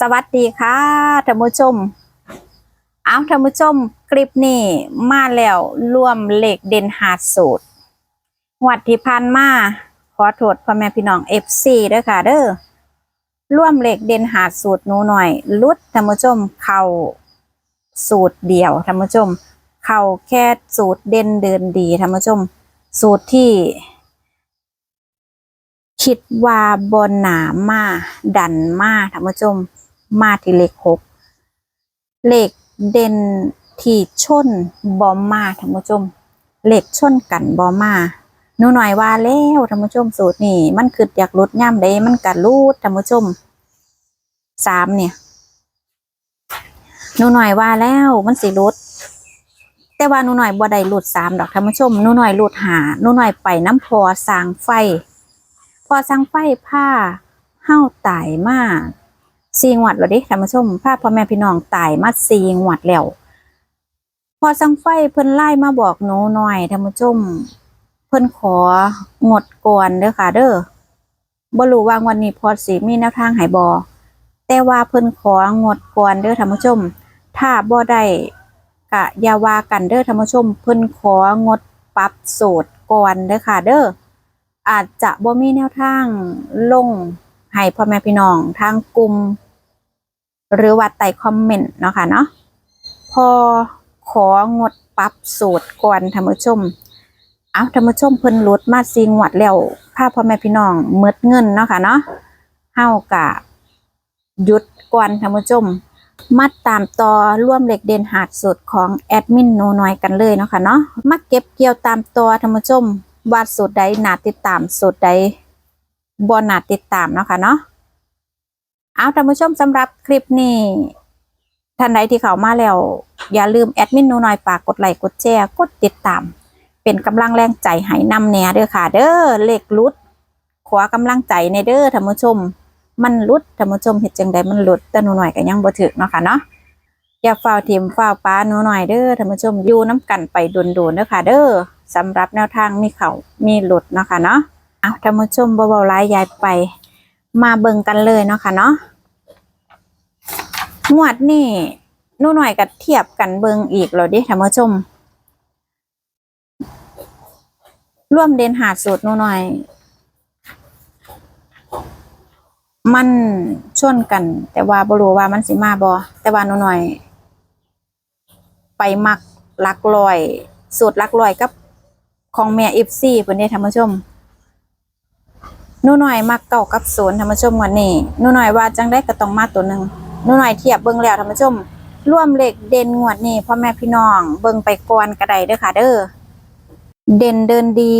สวัสดีค่ะท่านผู้ชม เอาท่านผู้ชม คลิปนี้มาแล้วร่วมเหลขเด่นหาดสูตรงวัดที่พันมาขอโทษพ่อแม่พี่น้องเอฟซีด้วยค่ะเด้อร่วมเหลขเด่นหาดสูตรหนูหน่อยลุดท่านผู้ชมเข่าสูตรเดียวท่านผู้ชม เข่าแค่สูตรเด่นเดินดีท่านผู้ชม สูตรที่คิดว่าบนหนามาดันมาท่านผู้ชม มาที่เลขหกเลขเด่นที่ชนบอมมาท่านผู้ชมเลขชนกันบอมมาหนูหน่อยว่าแล้วท่านผู้ชมสูตรนี่มันคืออยากลดย่ำได้มันกัดรูดท่านผู้ชมสามเนี่ยหนูหน่อยว่าแล้วมันสิลดแต่ว่าหนูหน่อยบ่ได้หลุดสามดอกท่านผู้ชมหนูหน่อยหลุดหาหนูหน่อยไปน้ำพอสางไฟ พอสางไฟผ้าเห้าตายมาก สี่งวดแล้วดิท่านผู้ชมผ้าพพ่อแม่พี่น้องตายมาสี่งวดแล้ว พอสร้างไฟเพิ่นไล่มาบอกหนูหน่อยท่านผู้ชม เพิ่นของดก่อนเด้อค่ะเด้อบ่รู้ว่างวันนี้พอสิมีแนวทางหายบอแต่ว่าเพิ่นของดก่อนเด้อท่านผู้ชม ถ้าบ่ได้กะยาวากันเด้อท่านผู้ชม เพิ่นของดปรับสูตรก่อนเด้อค่ะเด้ออาจจะบ่มีแนวทางลงให้พ่อแม่พี่น้องทางกลุ่ม หรือว่าใต้คอมเมนต์เนาะค่ะเนาะพอของดปรับสูตรก่อนท่านผู้ชม เอาท่านผู้ชมเพิ่นลดมาซีงวดแล้วพาพพ่อแม่พี่น้องเมิดเงินเนาะค่ะเนาะเฮากะหยุดก่อนท่านผู้ชม มาตามต่อร่วมเหล็กเด่นหาดสุดของแอดมินโนน้อยกันเลยเนาะค่ะเนาะมาเก็บเกี่ยวตามตัวท่านผู้ชมว่าสูตรใดหนาติดตามสูตรใดบ่น่าติดตามเนาะค่ะเนาะ เอาท่านผู้ชมสำหรับคลิปนี้ท่านใดที่เข้ามาแล้ว อย่าลืมแอดมินโนน้อยฝากกดไลค์กดแชร์กดติดตาม เป็นกำลังแรงใจให้นำแหน่เด้อค่ะ เด้อเลขลุด ขวากำลังใจในเด้อท่านผู้ชม มันลุดท่านผู้ชมเฮ็ดจังใดมันลุดแต่หนูหน่อยก็ยังบ่ถึกเนาะค่ะเนาะอย่าฝ้าทิมฝ้าป้าหนูหน่อยเด้อท่านผู้ชมอยู่น้ำกันไปโดนๆเด้อค่ะ เด้อสำหรับแนวทางมีเขามีหลุดเนาะค่ะเนาะเอาท่านผู้ชมเบาๆหลายยายไป มาเบิ่งกันเลยเนาะค่ะเนาะงวดนี่นู่นหน่อยก็เทียบกันเบิ่งอีกแล้วเดิท่านผู้ชม ร่วมเด่นหาดสูตรนูหน่อย มันชนกัน แต่ว่าบรูว่ามันสิมาบ่แต่ว่านู่นหน่อย ไปมักลักลอยสูตรลักลอยกับของแม่เอฟซีเพิ่อนเด้ท่านผู้ชม นูหน่อยมักเก่ากับศูนย์ท่านผู้ชมวันนี้นูหน่อยว่าจังได้ก็ต้องมาตัวหนึ่งนูหน่อยเทียบเบิ่งแล้วท่านผู้ชมร่วมเหลขเด่นงวดนี้พ่อแม่พี่น้อง เบิ่งไปก่อนก็ได้เด้อค่ะ เด้อเด่นเดินดี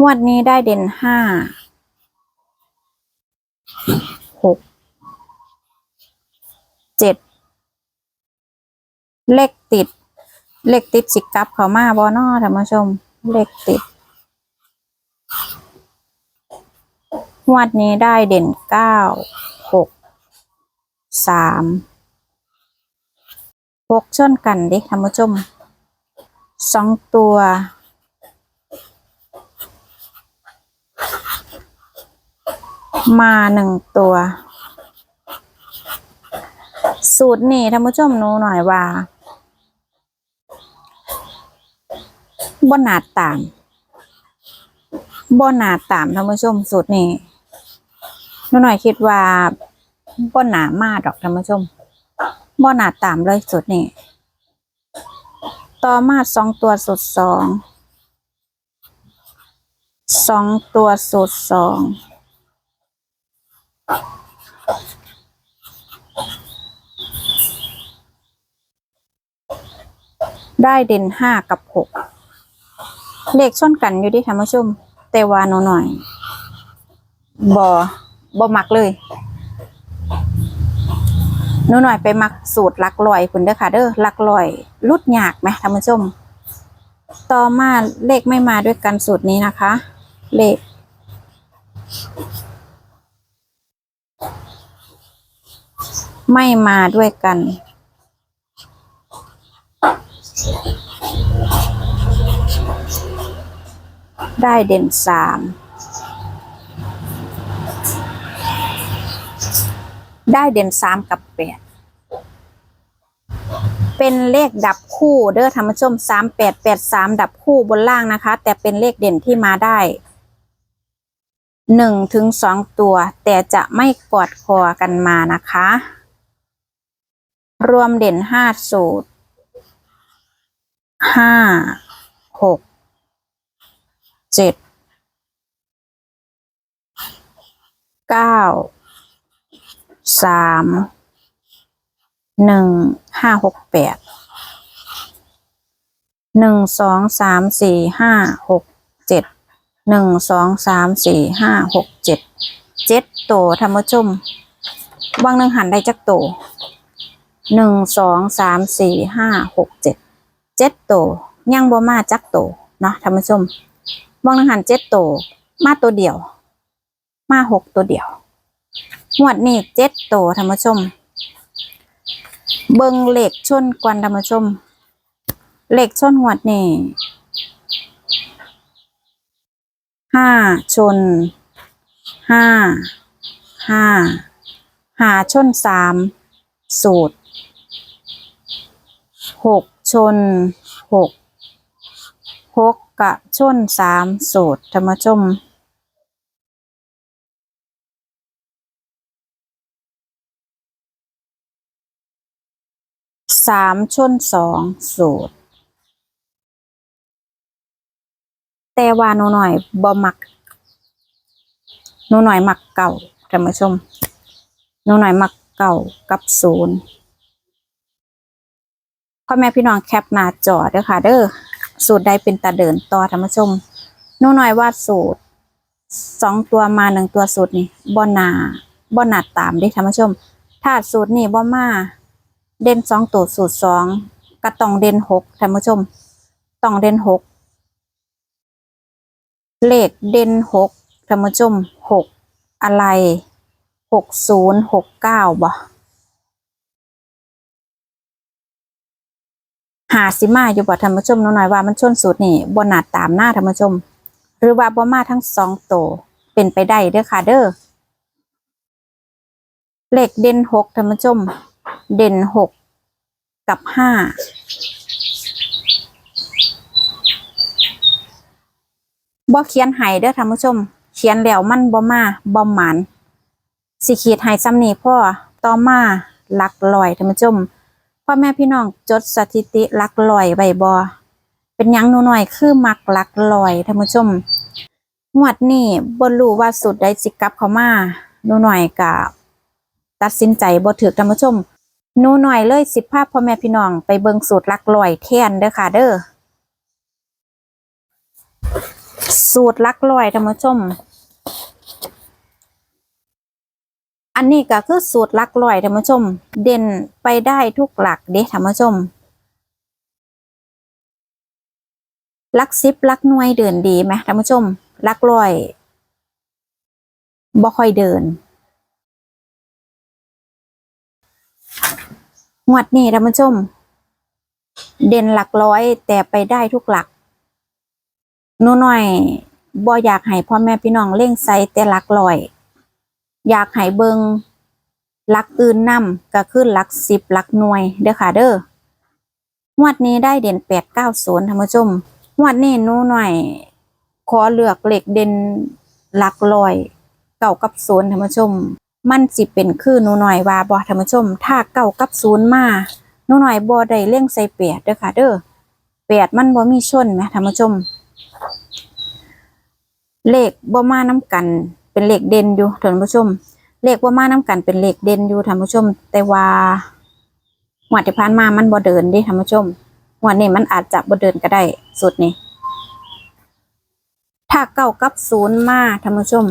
งวดนี้ได้เด่นห้าหกเจ็ด เลขติด เลขติดสิกลับเขามาบอนอท่านผู้ชม เลขติดงวดนี้ได้เด่นเก้าหกสามหกชนกันดิท่านผู้ชมสองตัวมาหนึ่งตัว สูตรนี่ท่านผู้ชมนูหน่อยว่า บ่หนาตามบ่หนาตามท่านผู้ชมสูตรนี้หนูหน่อยคิดว่าบ่หนามาดอกท่านผู้ชมบ่หนาตามเลยสูตรนี้ต่อมาสองตัวสูตรสองสองตัวสูตรสองได้เด่นห้ากับหก เลขชนกันอยู่ที่ท่านผู้ชม แต่ว่าหนูหน่อยบอบอมักเลยหนูหน่อยไปมักสูตรลักลอยคุณเด้อค่ะ เด้อลักลอยรุดยากไหมท่านผู้ชม ต่อมาเลขไม่มาด้วยกันสูตรนี้นะคะ เลขไม่มาด้วยกัน ได้เด่นสามได้เด่นสามกับแปดเป็นเลขดับคู่เด้อธรรมชมสามแปดแปดสามดับคู่บนล่างนะคะ แต่เป็นเลขเด่นที่มาได้หนึ่งถึงสองตัว แต่จะไม่กอดคอกันมานะคะ รวมเด่นห้าสูตรห้าหก เจ็ดเก้าสามหนึ่งห้าหกแปดหนึ่งสองสามสี่ห้าหกเจ็ดหนึ่งสองสามสี่ห้าหกเจ็ดเจ็ดโตธรรมชมวางหนึ่งหันได้จักโตหนึ่งสองสามสี่ห้าหกเจ็ดเจ็ดโตยังบ่มาจักโตเนาะธรรมชม วางหนึ่งหันเจ็ดโต มาตัวเดียว มาหกตัวเดียวงวดนี้เจ็ดโตธรรมชม เบิงเหล็กชนกวนธรรมชมเหล็กชนหวดนี่ห้าชนห้าห้าหาชนสามสูตรหกชนหก หกกะชนสามสูตรธรรมชมสามชนสองสูตร แต่ว่าหนูหน่อยบ่มักหนูหน่อยมักเก่าท่านผู้ชมหนูหน่อยมักเก่ากับศูนย์พ่อแม่พี่น้องแคปหน้าจอเด้อค่ะ เด้อ สูตรใดเป็นตาเดินต่อท่านผู้ชมนูหน่อยว่าสูตรสองตัวมาหนึ่งตัวสูตรนี่บ่นาบ่นาตามเด้ท่านผู้ชม ถ้าสูตรนี่บ่มา เด่นสองตัวสูตรสองก็ต้องเด่นหกท่านผู้ชมต้องเด่นหกเลขเด่นหกท่านผู้ชมหกอะไรหกศูนย์หกเก้าบ่ หาสิมาอยู่บ่ท่านผู้ชมน้อยว่ามันชนสูตรนี่บ่นาตามหน้าท่านผู้ชม หรือว่าบ่มาทั้งสองโตเป็นไปได้เด้อค่ะเด้อเลขเด่นหกท่านผู้ชม เด่นหกกับห้าบ่เขียนให้เด้อท่านผู้ชม เขียนแล้วมันบ่มาบ่หมันสิขีดให้ซ้ำนี้พ่อต่อมาหลักลอยท่านผู้ชม พ่อแม่พี่น้องจดสถิติลักลอยไว้บ่เป็นยังนูหน่อยคือมักลักลอยท่านผู้ชมงวดนี้บ่รู้ว่าสุดใดสิกลับเขามาหนูหน่อยก็ตัดสินใจบ่ถูกท่านผู้ชมหนูหน่อยเลยสิภาพพ่อแม่พี่น้องไปเบิงสูตรลักลอยแทนเด้อค่ะเด้อสูตรลักลอยท่านผู้ชม อันนี้ก็คือสูตรหลักลอยท่านผู้ชม เด่นไปได้ทุกหลักเด้ท่านผู้ชมหลักสิบหลักหน่วยเดินดีไหมท่านผู้ชมหลักลอยบ่ค่อยเดินงวดนี้ท่านผู้ชม เด่นหลักร้อยแต่ไปได้ทุกหลักนูน่อยบ่อยากให้พ่อแม่พี่น้องเล่งใส่แต่หลักร้อย อยากให้เบิงหลักอื่นนำก็คือหลักสิบหลักหน่วยเด้อค่ะเด้องวดนี้ได้เด่นแปดเก้าศูนย์ท่านผู้ชมงวดนี้นูหน่อยขอเลือกเหล็กเด่นหลักร้อยเก่ากับศูนย์ท่านผู้ชม มันสิเป็นคือนูหน่อยว่าบ่ท่านผู้ชม ถ้าเก้ากับศูนย์มานูหน่อยบ่ได้เล่งใส่แปดเด้อค่ะเด้อแปดมันบ่มีชนไหมท่านผู้ชม เลขบ่มาน้กัน เป็นเลขเด่นอยู่ท่านผู้ชม เลขบ่ามาน้กันเป็นเลขเด่นอยู่ท่านผู้ชม แต่ว่าหวที่ผ่านมามันบ่เดินดิท่านผู้ชมหวนี้มันอาจจะบ่เดินก็ได้สุดนี้ถ้าเก้ากับศูนย์มาท่านผู้ชม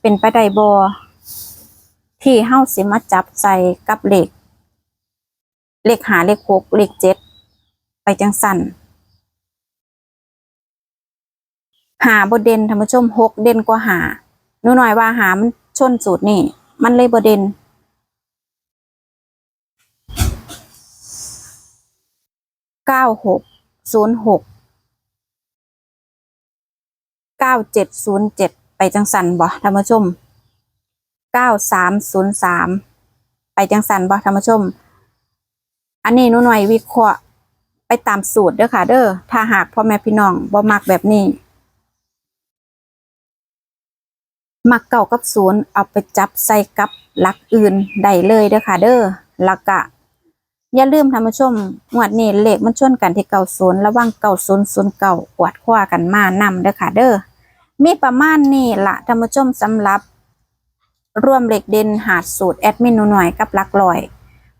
เป็นไปได้บ่ที่เฮ้าสิมาจับใส่กับเหลขเหลขหาเหลขหกเหลขเจ็ดไปจังสันหาบเด่นท่านผู้ชมหกเด่นกว่าหา นูหน่อยว่าหามันชนสูตรนี่ มันเลยบเด่นเก้าหกศูนย์หกเก้าเจ็ดศูนย์เจ็ดไปจังสันบ่ท่านผู้ชมเก้าสามศูนย์สามไปจังสันบ่ท่านผู้ชม อันนี้นูหน่อยวิเคราะห์ไปตามสูตรเด้อค่ะ เด้อถ้าหากพ่อแม่พี่น้องบ่มักแบบนี้ มักเก่ากับศูนย์เอาไปจับใส่กับหลักอื่นได้เลยเด้อค่ะ เด้อแล้วก็อย่าลืมท่านผู้ชมงวดนี้เลขมันชนกันที่เก่าศูนย์ระว่างเก่าศูนย์ศูนย์เก่ากวดคว้ากันมานำเด้อค่ะ เด้อมีประมาณนี้ละท่านผู้ชมสำหรับ ร่วมเหล็กเด่นหาดสูตรแอดมินหน่อยกับหลักลอย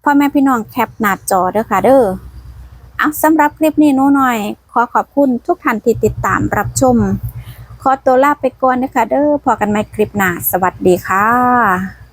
พ่อแม่พี่น้องแคปหน้าจอเด้อค่ะ เด้อเอาสำหรับคลิปนี้นูหน่อย ขอขอบคุณทุกท่านที่ติดตามรับชม ขอตัวลาไปก่อนนะคะเด้อพอกันใหม่คลิปหน้า สวัสดีค่ะ